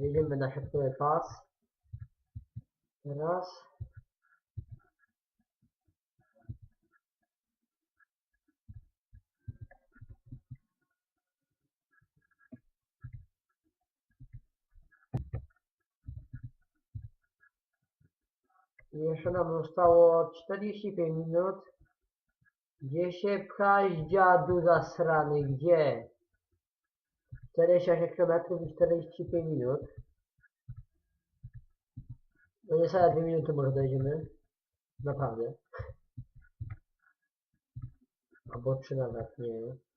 Wjedziemy na środkowy pas. Teraz. I Jeszcze nam zostało 45 minut. Gdzie się pchasz, dziadu zasrany? Gdzie? 48 km i 45 minut. No niecałe 2 minuty może dojdziemy. Naprawdę. Albo 3 nawet, nie wiem.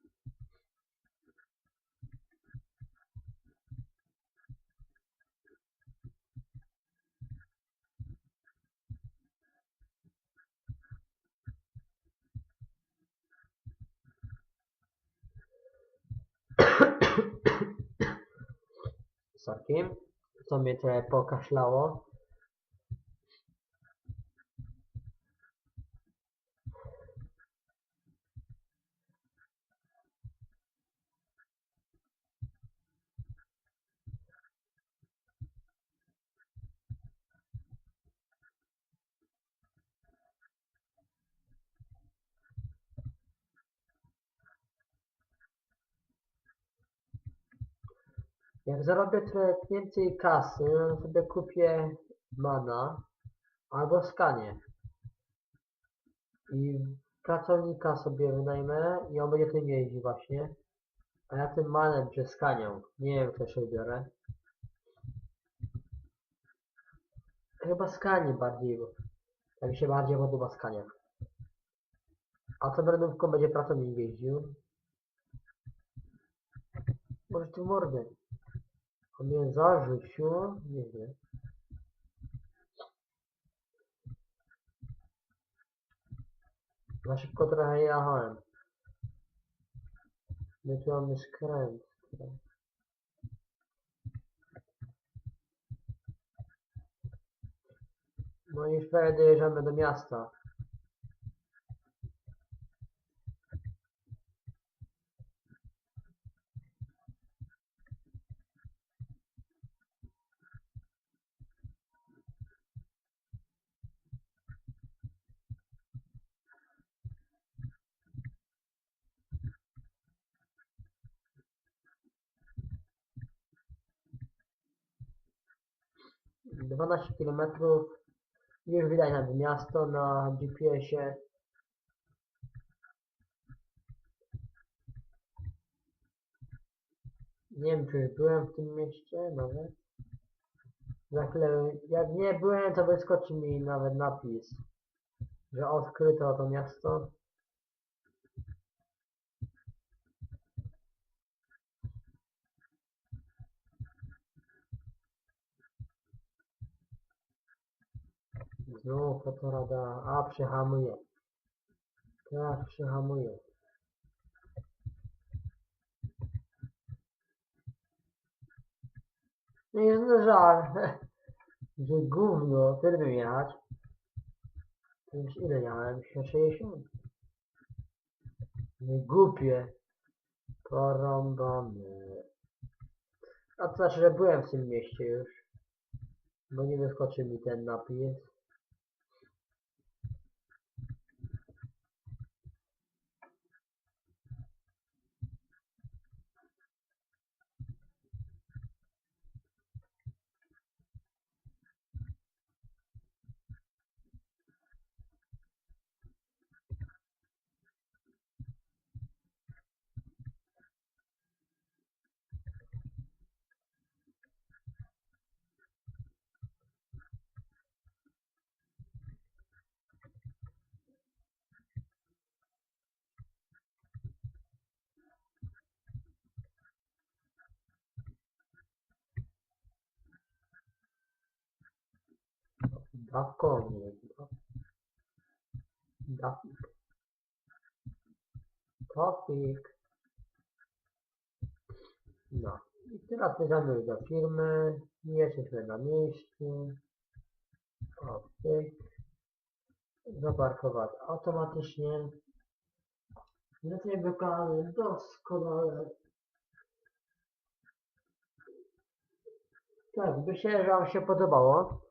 Sorki. To mnie trochę pokaszlało. Jak zarobię trochę więcej kasy, to sobie kupię mana albo skanie. I pracownika sobie wynajmę i on będzie tym jeździł właśnie. A ja tym manem czy skanią. Nie wiem, co się biorę. Chyba skanie bardziej, bo tak mi się bardziej podoba skania. A co będą będzie pracownik jeździł? Może tu mordę. On mnie zarzucił, nie wiem. Na szybko trochę jechałem. My tu mamy skręt. No i już prawie do miasta. Dwanaście kilometrów. Już widać nawet miasto na GPS-ie. Nie wiem, czy byłem w tym mieście nawet. Za chwilę, jak nie byłem, to wyskoczy mi nawet napis, że odkryto to miasto. Znowu fotorada. A, przehamuje. Tak, przehamuje. No jest no żal, że gówno, tyle jechać. To już ile jechałem? 60. Nie głupie. Porąbane. A to znaczy, że byłem w tym mieście już. Bo nie wyskoczy mi ten napis. Dawko, nie wiem. Dawik. Tofik. No. I teraz już do firmy. Jesteśmy na miejscu. O, pyk. Zaparkować automatycznie. To jakby wykonane doskonale. Tak, myślę, że Wam się podobało.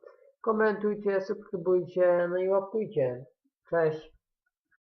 Komentujcie, subskrybujcie, no i łapkujcie. Cześć.